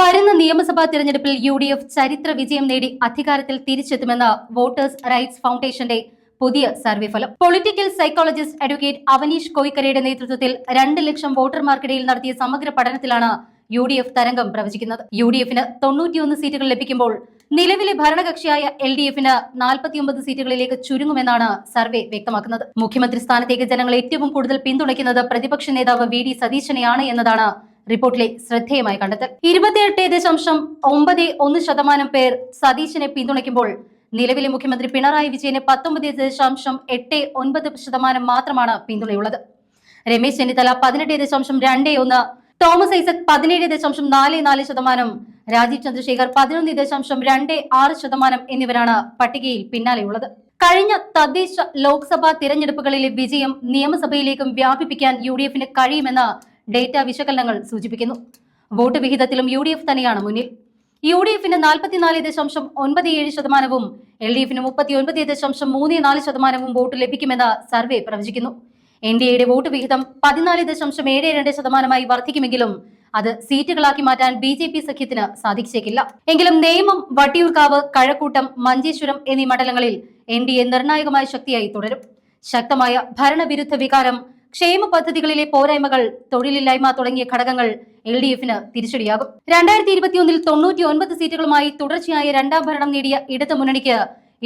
വരുന്ന നിയമസഭാ തിരഞ്ഞെടുപ്പിൽ യു ഡി എഫ് ചരിത്ര വിജയം നേടി അധികാരത്തിൽ തിരിച്ചെത്തുമെന്ന് വോട്ടേഴ്സ് റൈറ്റ്സ് ഫൗണ്ടേഷന്റെ പുതിയ സർവേ ഫലം. പൊളിറ്റിക്കൽ സൈക്കോളജിസ്റ്റ് അഡ്വക്കേറ്റ് അവനീഷ് കോയിക്കരയുടെ നേതൃത്വത്തിൽ രണ്ട് ലക്ഷം വോട്ടർമാർക്കിടയിൽ നടത്തിയ സമഗ്ര പഠനത്തിലാണ് യു ഡി എഫ് തരംഗം പ്രവചിക്കുന്നത്. യു ഡി എഫിന് തൊണ്ണൂറ്റിയൊന്ന് സീറ്റുകൾ ലഭിക്കുമ്പോൾ നിലവിലെ ഭരണകക്ഷിയായ എൽ ഡി എഫിന് നാൽപ്പത്തിയൊമ്പത് സീറ്റുകളിലേക്ക് ചുരുങ്ങുമെന്നാണ് സർവേ വ്യക്തമാക്കുന്നത്. മുഖ്യമന്ത്രി സ്ഥാനത്തേക്ക് ജനങ്ങൾ ഏറ്റവും കൂടുതൽ പിന്തുണയ്ക്കുന്നത് പ്രതിപക്ഷ നേതാവ് വി ഡി സതീശനെയാണ് എന്നതാണ് റിപ്പോർട്ടിലെ ശ്രദ്ധേയമായി കണ്ടെത്തൽ. ഇരുപത്തിയെട്ട് ദശാംശം ഒമ്പത് ഒന്ന് ശതമാനം പേർ സതീശനെ പിന്തുണയ്ക്കുമ്പോൾ നിലവിലെ മുഖ്യമന്ത്രി പിണറായി വിജയന് പത്തൊമ്പത് ദശാംശം എട്ട് ഒൻപത് ശതമാനം മാത്രമാണ് പിന്തുണയുള്ളത്. രമേശ് ചെന്നിത്തല പതിനെട്ട് ദശാംശം രണ്ട് ഒന്ന് തോമസ് ഐസക് പതിനേഴ് ദശാംശം നാല് നാല് ശതമാനം രാജീവ് ചന്ദ്രശേഖർ പതിനൊന്ന് ദശാംശം രണ്ട് ആറ് ശതമാനം എന്നിവരാണ് പട്ടികയിൽ പിന്നാലെയുള്ളത്. കഴിഞ്ഞ തദ്ദേശ ലോക്സഭാ തിരഞ്ഞെടുപ്പുകളിലെ വിജയം നിയമസഭയിലേക്കും വ്യാപിപ്പിക്കാൻ യു ഡി എഫിന് കഴിയുമെന്ന് ഡേറ്റ വിശകലനങ്ങൾ സൂചിപ്പിക്കുന്നു. വോട്ട് വിഹിതത്തിലും യു ഡി എഫ് തന്നെയാണ് മുന്നിൽ. യു ഡി എഫിന് നാൽപ്പത്തിനാല് ദശാംശം ഒൻപത് ഏഴ് ശതമാനവും എൽ ഡി എഫിന് മുപ്പത്തി ഒൻപത് ദശാംശം മൂന്ന് നാല് ശതമാനവും വോട്ട് ലഭിക്കുമെന്ന് സർവേ പ്രവചിക്കുന്നു. എൻ ഡി എയുടെ വോട്ട് വിഹിതം പതിനാല് ദശാംശം ഏഴ് രണ്ട് ശതമാനമായി വർദ്ധിക്കുമെങ്കിലും അത് സീറ്റുകളാക്കി മാറ്റാൻ ബി ജെ പി സഖ്യത്തിന് സാധിച്ചേക്കില്ല. എങ്കിലും നേമം വട്ടിയൂർക്കാവ് കഴക്കൂട്ടം മഞ്ചേശ്വരം എന്നീ മണ്ഡലങ്ങളിൽ എൻ ഡി എ നിർണായകമായ ശക്തിയായി തുടരും. ശക്തമായ ഭരണവിരുദ്ധ വികാരം ക്ഷേമ പദ്ധതികളിലെ പോരായ്മകൾ തൊഴിലില്ലായ്മ തുടങ്ങിയ ഘടകങ്ങൾ എൽ ഡി എഫിന് തിരിച്ചടിയാകും. രണ്ടായിരത്തി ഇരുപത്തിയൊന്നിൽ തൊണ്ണൂറ്റി ഒൻപത് സീറ്റുകളുമായി തുടർച്ചയായ രണ്ടാം ഭരണം നേടിയ ഇടതു മുന്നണിക്ക്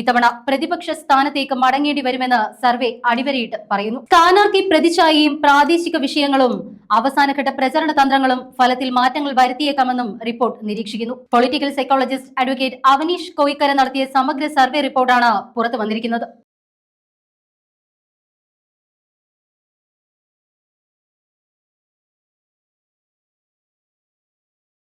ഇത്തവണ പ്രതിപക്ഷ സ്ഥാനത്തേക്ക് മടങ്ങേണ്ടി വരുമെന്ന് സർവേ അടിവരയിട്ട് പറയുന്നു. സ്ഥാനാർത്ഥി പ്രതിച്ഛായയും പ്രാദേശിക വിഷയങ്ങളും അവസാനഘട്ട പ്രചരണ തന്ത്രങ്ങളും ഫലത്തിൽ മാറ്റങ്ങൾ വരുത്തിയേക്കാമെന്നും റിപ്പോർട്ട് നിരീക്ഷിക്കുന്നു. Political psychologist advocate Avaneesh Koyikkara നടത്തിയ സമഗ്ര സർവേ റിപ്പോർട്ടാണ് പുറത്തു വന്നിരിക്കുന്നത്.